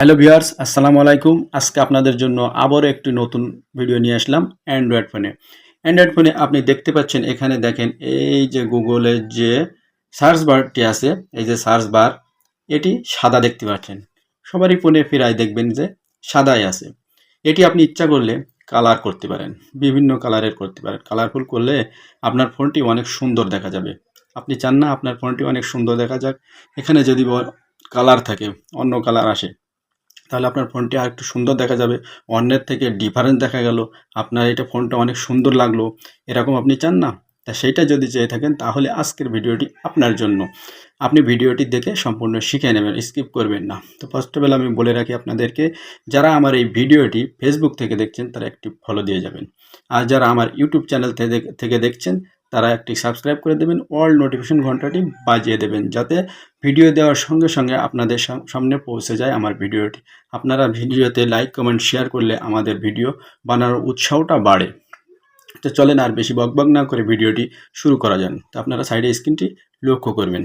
Hello viewers, আসসালামু আলাইকুম। আজকে আপনাদের জন্য আবারও একটি নতুন ভিডিও নিয়ে আসলাম অ্যান্ড্রয়েড ফোনে অ্যান্ড্রয়েড ফোনে আপনি দেখতে পাচ্ছেন এখানে দেখেন এই যে গুগলের যে সার্চ বারটি আছে, এই যে সার্চ বার এটি সাদা দেখতে পাচ্ছেন। সবারই ফোনে ফেরায় দেখবেন যে সাদাই আছে। এটি আপনি ইচ্ছা করলে কালার করতে পারেন, বিভিন্ন কালারের করতে পারেন। কালারফুল করলে আপনার ফোনটি অনেক সুন্দর দেখা যাবে। আপনি চান না আপনার ফোনটি অনেক সুন্দর দেখা যাক। এখানে যদি কালার থাকে, অন্য কালার আসে তাহলে আপনার ফোনটি আর একটু সুন্দর দেখা যাবে। অন্যের থেকে ডিফারেন্স দেখা গেল। আপনার এটা ফোনটা অনেক সুন্দর লাগল। এরকম আপনি চান না? তা সেইটা যদি চেয়ে থাকেন, তাহলে আজকের ভিডিওটি আপনার জন্য। আপনি ভিডিওটি দেখে সম্পূর্ণ শিখে নেবেন স্কিপ করবেন না। তো ফার্স্ট অফ অল আমি বলে রাখি আপনাদেরকে, যারা আমার এই ভিডিওটি ফেসবুক থেকে দেখছেন, তারা একটি ফলো দিয়ে যাবেন। আর যারা আমার ইউটিউব চ্যানেল থেকে দেখছেন তারা একটি সাবস্ক্রাইব করে দেবেন অল নোটিফিকেশন ঘন্টাটি বাজিয়ে দেবেন, যাতে ভিডিও দেওয়ার সঙ্গে সঙ্গে আপনাদের সামনে পৌঁছে যায় আমার ভিডিওটি আপনারা ভিডিওতে লাইক কমেন্ট শেয়ার করলে আমাদের ভিডিও বানানোর উৎসাহটা বাড়ে। তো চলেন আর বেশি বকবক না করে ভিডিওটি শুরু করা যান তো আপনারা সাইডে স্ক্রিনটি লক্ষ্য করবেন।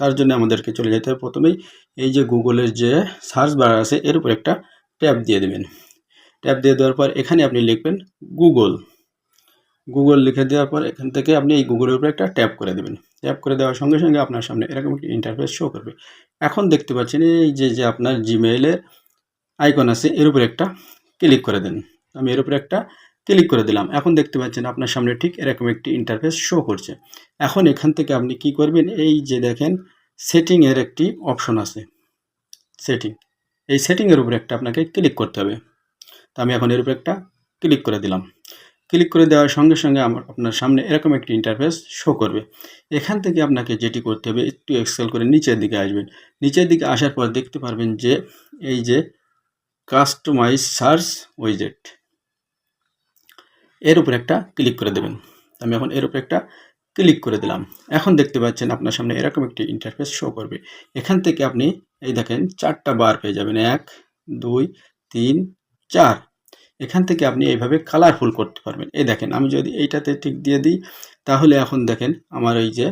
তার জন্য আমাদেরকে চলে যেতে হবে প্রথমেই। এই যে গুগলের যে সার্চ বার আছে, এর উপর একটা ট্যাব দিয়ে দেবেন। ট্যাব দিয়ে দেওয়ার পর এখানে আপনি লিখবেন গুগল গুগল লিখে দেওয়ার পর এখান থেকে আপনি এই গুগলের উপরে একটা ট্যাপ করে দেবেন। ট্যাপ করে দেওয়ার সঙ্গে সঙ্গে আপনার সামনে এরকম একটি ইন্টারফেস শো করবে। এখন দেখতে পাচ্ছেন এই যে যে আপনার জিমেইলের আইকন আছে, এর উপরে একটা ক্লিক করে দেন। আমি এর উপরে একটা ক্লিক করে দিলাম। এখন দেখতে পাচ্ছেন আপনার সামনে ঠিক এরকম একটি ইন্টারফেস শো করছে। এখন এখান থেকে আপনি কি করবেন? এই যে দেখেন সেটিংয়ের একটি অপশন আছে। সেটিং এই সেটিংয়ের উপরে একটা আপনাকে ক্লিক করতে হবে। তো আমি এখন এর উপরে একটা ক্লিক করে দিলাম। ক্লিক করে দেওয়ার সঙ্গে সঙ্গে আমার আপনার সামনে এরকম একটি ইন্টারফেস শো করবে। এখান থেকে আপনাকে যেটি করতে হবে, একটু এক্সেল করে নিচের দিকে আসবেন। নিচের দিকে আসার পর দেখতে পারবেন যে, এই যে কাস্টমাইজ সার্চ উইজেট এর উপর একটা ক্লিক করে দেবেন। আমি এখন এর উপর একটা ক্লিক করে দিলাম। এখন দেখতে পাচ্ছেন আপনার সামনে এরকম একটি ইন্টারফেস শো করবে। এখান থেকে আপনি, এই দেখেন, চারটা বার পেয়ে যাবেন। এক, দুই, তিন, চার। এখান থেকে আপনি এইভাবে কালারফুল করতে পারবেন। এই দেখেন, আমি যদি এইটাতে ঠিক দিয়ে দিই, তাহলে এখন দেখেন আমার এই যে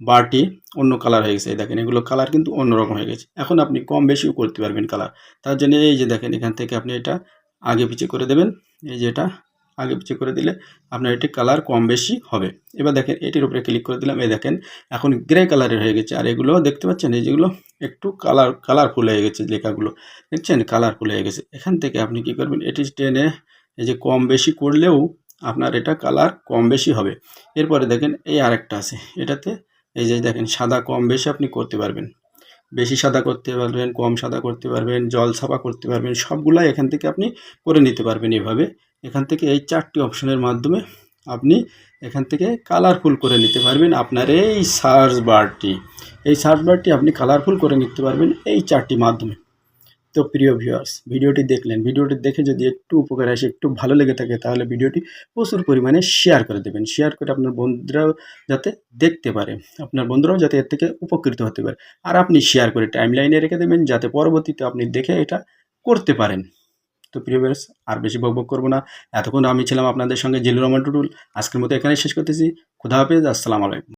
বারটি অন্য কালার হয়ে গেছে। এই দেখেন, এগুলো কালার কিন্তু অন্যরকম হয়ে গেছে। এখন আপনি কম বেশিও করতে পারবেন কালার তার জন্য এই যে দেখেন, এখান থেকে আপনি এটা আগে পিছিয়ে করে দেবেন। এই যে এটা আগে পিছিয়ে করে দিলে আপনার এটি কালার কম বেশি হবে। এবার দেখেন, এটির উপরে ক্লিক করে দিলাম। এই দেখেন, এখন গ্রে কালারের হয়ে গেছে। আর এগুলো দেখতে পাচ্ছেন, এই যেগুলো একটু কালার কালারফুল হয়ে গেছে লেখাগুলো। দেখছেন? কালারফুল হয়ে গেছে। এখান থেকে আপনি কি করবেন? এটি টেনে এই যে কম বেশি করলেও আপনার এটা কালার কম বেশি হবে। এরপরে দেখেন, এই আরেকটা আছে। এটাতে এই যে দেখেন, সাদা কম বেশি আপনি করতে পারবেন। বেশি সাদা করতে পারবেন, কম সাদা করতে পারবেন, জল ছাপা করতে পারবেন, সবগুলাই এখান থেকে আপনি করে নিতে পারবেন এভাবে। এখান থেকে এই চারটি অপশনের মাধ্যমে আপনি এখান থেকে কালারফুল করে নিতে পারবেন আপনার এই সার্চ বারটি এই সার্চ বারটি আপনি কালারফুল করে নিতে পারবেন এই চারটি মাধ্যমে। তো প্রিয় ভিউয়ার্স ভিডিওটি দেখলেন। ভিডিওটি দেখে যদি একটু উপকার আসে, একটু ভালো লেগে থাকে, তাহলে ভিডিওটি প্রচুর পরিমাণে শেয়ার করে দেবেন। শেয়ার করে আপনার বন্ধুরাও যাতে দেখতে পারে। আপনার বন্ধুরাও যাতে এর থেকে উপকৃত হতে পারে। আর আপনি শেয়ার করে টাইম লাইনে রেখে দেবেন, যাতে পরবর্তীতে আপনি দেখে এটা করতে পারেন। তো প্রিয় বেরস আর বেশি বকবক করব না। এতক্ষণ আমি ছিলাম আপনাদের সঙ্গে জিলুর রহমান টুটুল। আজকের মতো এখানে শেষ করতেছি। খুদা হাফেজ, আসসালামু আলাইকুম।